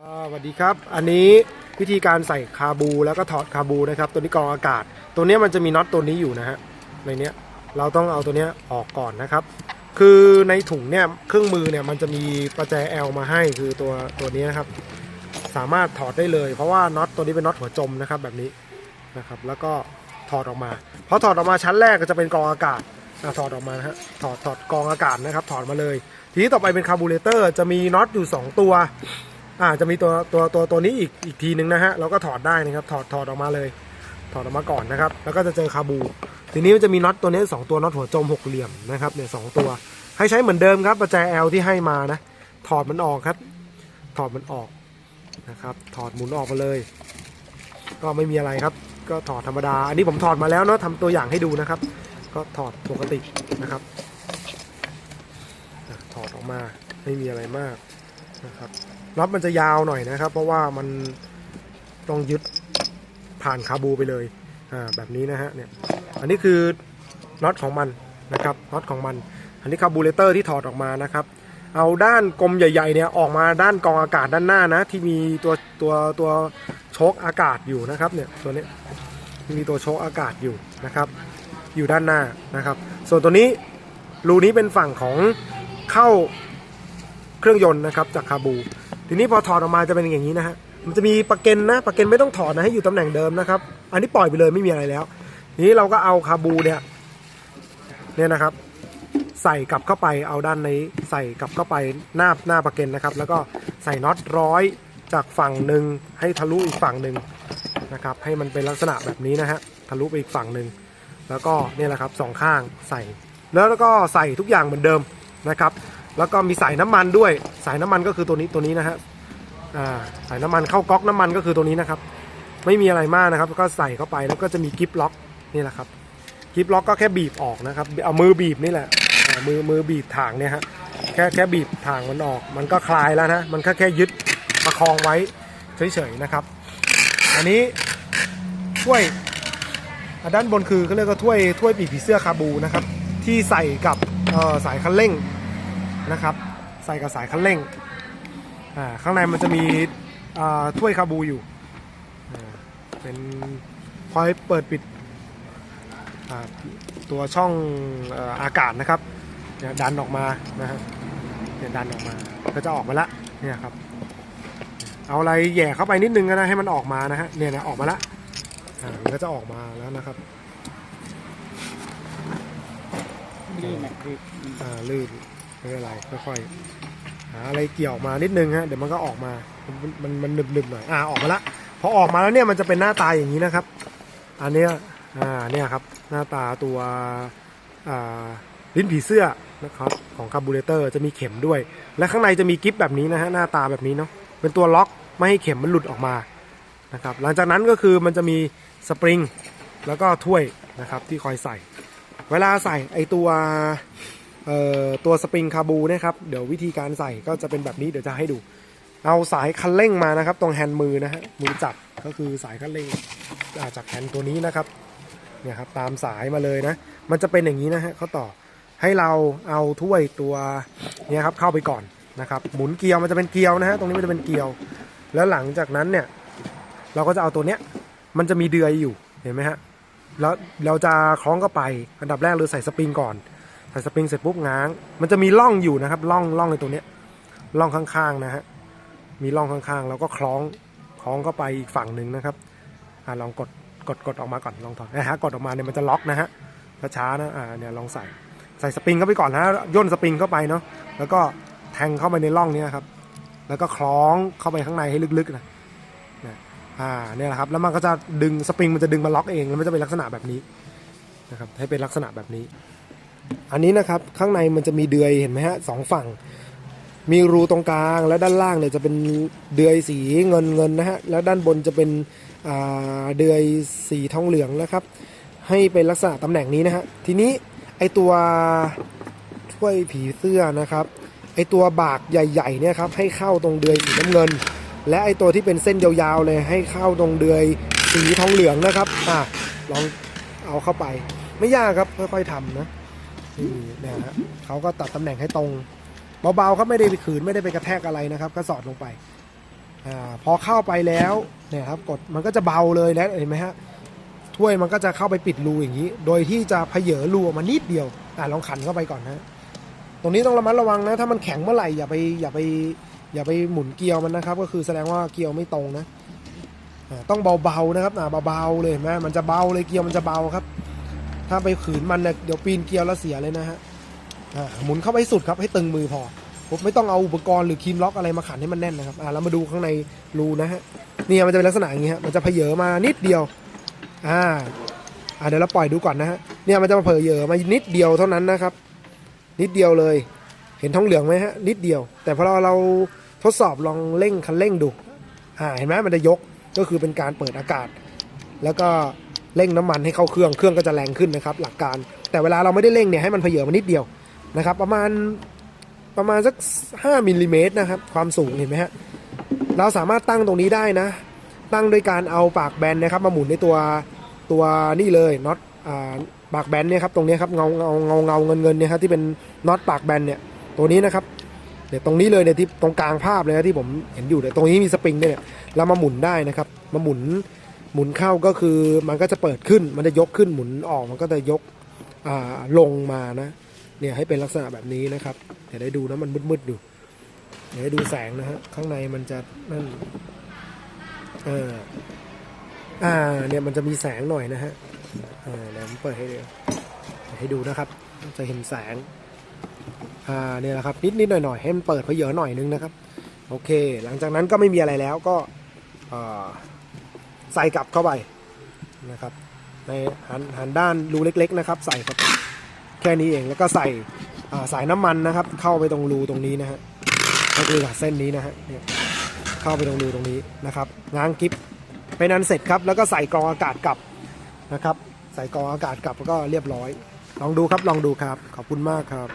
สวัสดีครับ อันนี้วิธีการใส่คาบูแล้วก็ถอดคาบูนะครับ ตัวนี้กรองอากาศ ตัวนี้มันจะมีน็อตตัวนี้อยู่นะฮะในเนี้ยเราต้องเอาตัวเนี้ยออกก่อนนะครับ คือในถุงเนี่ยเครื่องมือเนี่ยมันจะมีประแจ L มาให้คือตัวตัวนี้นะครับ สามารถถอดได้เลย เพราะว่าน็อตตัวนี้เป็นน็อตหัวจมนะครับแบบนี้นะครับ แล้วก็ถอดออกมาพอถอดออกมาชั้นแรกก็จะเป็นกรองอากาศอถอดออกมานะฮะถอดถอดกรองอากาศนะครับ ถอดมาเลย ทีนี้ต่อไปเป็นคาร์บูเรเตอร์จะมีน็อตอยู่ 2 ตัว อ่าจะมีตัวตัวตัวตัวนี้อีกอีกทีหนึ่งนะฮะเราก็ถอดได้นะครับถอดถอดออกมาเลย ถอดออกมาก่อนนะครับ แล้วก็จะเจอคาบู ทีนี้มันจะมีน็อตตัวนี้สองตัวน็อตหัวจมหกเหลี่ยมนะครับเนี่ยสองตัว ให้ใช้เหมือนเดิมครับประแจ L ที่ให้มานะ ถอดมันออกครับ ถอดมันออกนะครับ ถอดหมุนออกมาเลย ก็ไม่มีอะไรครับ ก็ถอดธรรมดา อันนี้ผมถอดมาแล้วเนาะทำตัวอย่างให้ดูนะครับ ก็ถอดปกตินะครับถอดออกมาไม่มีอะไรมากนะครับ น็อตมันจะยาวหน่อยนะครับ เพราะว่ามันต้องยึดผ่านคาบูไปเลยอ่าแบบนี้นะฮะเนี่ยอันนี้คือน็อตของมันนะครับน็อตของมัน อันนี้คาบูเรเตอร์ที่ถอดออกมานะครับ เอาด้านกลมใหญ่ๆเนี่ยออกมาด้านกองอากาศด้านหน้านะ ที่มีตัวตัวตัวโชคอากาศอยู่นะครับเนี่ยตัวนี้มีตัวโชคอากาศอยู่นะครับ อยู่ด้านหน้านะครับ ส่วนตัวนี้รูนี้เป็นฝั่งของเข้าเครื่องยนต์นะครับจากคาบู ทีนี้พอถอดออกมาจะเป็นอย่างนี้นะฮะมันจะมีประเก็นนะประเก็นไม่ต้องถอดนะให้อยู่ตำแหน่งเดิมนะครับ อันนี้ปล่อยไปเลยไม่มีอะไรแล้ว ทีนี้เราก็เอาคาบูเนี่ยเนี่ยนะครับ ใส่กลับเข้าไปเอาด้านในใส่กลับเข้าไปหน้าหน้าประเก็นนะครับ แล้วก็ใส่น็อตร้อยจากฝั่งหนึ่งให้ทะลุอีกฝั่งหนึ่งนะครับ ให้มันเป็นลักษณะแบบนี้นะฮะทะลุไปอีกฝั่งหนึ่งแล้วก็เนี่ยแหละครับสองข้างใส่ แล้วก็ใส่ทุกอย่างเหมือนเดิมนะครับ แล้วก็มีสายน้ำมันด้วย สายน้ำมันก็คือตัวนี้ตัวนี้นะฮะสายน้ำมันเข้าก๊อกน้ำมันก็คือตัวนี้นะครับ ไม่มีอะไรมากนะครับ ก็ใส่เข้าไปแล้วก็จะมีกิฟล็อกนี่แหละครับกิฟล็อกก็แค่บีบออกนะครับ เอามือบีบนี่แหละมือมือบีบถางเนี่ยฮะแค่แค่บีบถางมันออก มันก็คลายแล้วนะมันก็แค่ยึดประคองไว้เฉยๆนะครับ อันนี้ถ้วยด้านบนคือเขาเรียกว่าถ้วยถ้วยปีกผีเสื้อคาบูนะครับ ที่ใส่กับสายคันเร่ง นะครับ ใส่กับสายคันเร่งอ่าข้างในมันจะมีอ่าถ้วยคาบูอยู่อ่าเป็นคอยเปิดปิดอ่าตัวช่องเอ่ออากาศนะครับเนี่ยดันออกมานะฮะเนี่ยดันออกมา ก็จะออกมาละเนี่ยครับ เอาอะไรแหย่เข้าไปนิดนึงก็ได้ให้มันออกมานะฮะเนี่ยนะออกมาละอ่ามันก็จะออกมาแล้วนะครับลื่นนะคืออ่าลื่น ไม่เป็นไรค่อยๆหาอะไรเกี่ยวออกมานิดนึงฮะเดี๋ยวมันก็ออกมา มันมันนหนึบๆหน่อยอ่าออกมาละพอออกมาแล้วเนี่ยมันจะเป็นหน้าตาอย่างนี้นะครับ อันเนี้ยอ่าเนี่ยครับหน้าตาตัวอ่าลิ้นผีเสื้อนะครับของคาร์บูเรเตอร์จะมีเข็มด้วย และข้างในจะมีกิฟแบบนี้นะฮะหน้าตาแบบนี้เนาะเป็นตัวล็อกไม่ให้เข็มมันหลุดออกมานะครับหลังจากนั้นก็คือมันจะมีสปริงแล้วก็ถ้วยนะครับที่คอยใส่ เวลาใส่ไอตัว ตัวสปริงคาบูนะครับ เดี๋ยววิธีการใส่ก็จะเป็นแบบนี้เดี๋ยวจะให้ดู เอาสายคันเร่งมานะครับ ตรงแฮนด์มือนะฮะมือจับก็คือสายคันเร่งจากแฮนด์ตัวนี้นะครับเนี่ยครับตามสายมาเลยนะ มันจะเป็นอย่างนี้นะฮะเขาต่อให้เราเอาถ้วยตัวเนี่ยครับเข้าไปก่อนนะครับ หมุนเกลียวมันจะเป็นเกลียวนะฮะตรงนี้มันจะเป็นเกลียว แล้วหลังจากนั้นเนี่ย เราก็จะเอาตัวเนี้ยมันจะมีเดือยอยู่เห็นไหมฮะแล้วเราจะคล้องเข้าไปอันดับแรกเลยใส่สปริงก่อน ส่สปริงเสร็จปุ๊บง้าง มันจะมีร่องอยู่นะครับร่องร่องในตรงนี้ร่องข้างๆนะฮะมีร่องข้างๆ แล้วก็คล้องคล้องเข้าไปอีกฝั่งหนึ่งนะครับอ่าลองกดกดกดออกมาก่อนลองถอดนะฮะกดออกมาเนี่ยมันจะล็อกนะฮะช้าๆนะอ่าเนี่ยลองใส่ใส่สปริงเข้าไปก่อนนะย่นสปริงเข้าไปเนาะแล้วก็แทงเข้าไปในร่องนี้ครับแล้วก็คล้องเข้าไปข้างในให้ลึกๆนะนะอ่าเนี่ยแหละครับแล้วมันก็จะดึงสปริงมันจะดึงมาล็อกเองแล้วมันจะเป็นลักษณะแบบนี้นะครับให้เป็นลักษณะแบบนี้ อันนี้นะครับข้างในมันจะมีเดือยเห็นไหมฮะสองฝั่ง มีรูตรงกลางและด้านล่างเนี่ยจะเป็นเดือยสีเงินเงินนะฮะแล้วด้านบนจะเป็นเดือยสีทองเหลืองนะครับ ให้เป็นลักษณะตำแหน่งนี้นะฮะทีนี้ไอตัวถ้วยผีเสื้อนะครับไอตัวบากใหญ่ๆเนี่ยครับให้เข้าตรงเดือยสีน้ำเงิน และไอตัวที่เป็นเส้นยาวๆเลยให้เข้าตรงเดือยสีทองเหลืองนะครับอะลองเอาเข้าไปไม่ยากครับค่อยๆทำนะ นี่นะฮะเขาก็ตัดตำแหน่งให้ตรงเบาๆครับไม่ได้ไปขืนไม่ได้ไปกระแทกอะไรนะครับ ก็สอดลงไปอ่าพอเข้าไปแล้วเนี่ยครับกดมันก็จะเบาเลยแล้วเห็นไหมฮะถ้วยมันก็จะเข้าไปปิดรูอย่างนี้ โดยที่จะเพเยอรูออกมานิดเดียวอ่าลองขันเข้าไปก่อนนะตรงนี้ต้องระมัดระวังนะ ถ้ามันแข็งเมื่อไหร่อย่าไปอย่าไปอย่าไปหมุนเกลียวมันนะครับ ก็คือแสดงว่าเกลียวไม่ตรงนะต้องเบาๆนะครับอ่าเบาๆเลยเห็นไหมมันจะเบาเลยเกลียวมันจะเบาครับ ถ้าไปขืนมันเนี่ยเดี๋ยวปีนเกลียวแล้วเสียเลยนะฮะหมุนเข้าไปสุดครับให้ตึงมือพอผมไม่ต้องเอาอุปกรณ์หรือคีมล็อกอะไรมาขันให้มันแน่นนะครับอ่าเรามาดูข้างในรูนะฮะนี่มันจะเป็นลักษณะอย่างนี้ฮะมันจะเพเยอมานิดเดียวอ่าอ่าเดี๋ยวเราปล่อยดูก่อนนะฮะเนี่ยมันจะมาเพเยอมานิดเดียวเท่านั้นนะครับ นิดเดียวเลย เห็นท้องเหลืองไหมฮะนิดเดียว แต่พอเราเราทดสอบลองเร่งคันเร่งดูอ่าเห็นไหมมันจะยกก็คือเป็นการเปิดอากาศ แล้วก็ เร่งน้ำมันให้เข้าเครื่องเครื่องก็จะแรงขึ้นนะครับ หลักการ แต่เวลาเราไม่ได้เร่งเนี่ยให้มันเพเยอมานิดเดียวนะครับ ประมาณประมาณสัก 5มิลลิเมตรนะครับ ความสูงเห็นไหมฮะเราสามารถตั้งตรงนี้ได้นะ ตั้งโดยการเอาปากแบนนะครับ มาหมุนในตัวตัวนี่เลยน็อตอ่าปากแบนเนี่ยครับตรงนี้ครับเงาเงาเงาเงาเงินเงินเนี่ยครับที่เป็นน็อตปากแบนเนี่ยตัวนี้นะครับเดี๋ยวตรงนี้เลยเนี่ยที่ตรงกลางภาพเลยนะที่ผมเห็นอยู่เนี่ยตรงนี้มีสปริงด้วยเนี่ยเรามาหมุนได้นะครับ มาหมุน หมุนเข้าก็คือมันก็จะเปิดขึ้นมันจะยกขึ้นหมุนออกมันก็จะยกลงมานะเนี่ยให้เป็นลักษณะแบบนี้นะครับ เดี๋ยวได้ดูนะมันมืดๆอยู่เดี๋ยวให้ดูแสงนะฮะข้างในมันจะนั่นเอออ่าเนี่ยมันจะมีแสงหน่อยนะฮะอ่าเดี๋ยวผมเปิดให้ดูให้ดูนะครับ จะเห็นแสงอ่าเนี่ยแหละครับนิดนิดหน่อยหน่อยให้มันเปิดเพเยอะหน่อยนึงนะครับ โอเค หลังจากนั้นก็ไม่มีอะไรแล้วก็อ่า ส่กลับเข้าไปนะครับ ในหันหันด้านรูเล็ก ๆ นะครับ ใส่ครับแค่นี้เองแล้วก็ใส่สายน้ำมันนะครับ เข้าไปตรงรูตรงนี้นะฮะก็คือเส้นนี้นะฮะเนี่ยเข้าไปตรงรูตรงนี้นะครับง้างกิฟเป็นอันเสร็จครับ แล้วก็ใส่กรองอากาศกลับนะครับ ใส่กรองอากาศกลับแล้วก็เรียบร้อย ลองดูครับลองดูครับ ขอบคุณมากครับ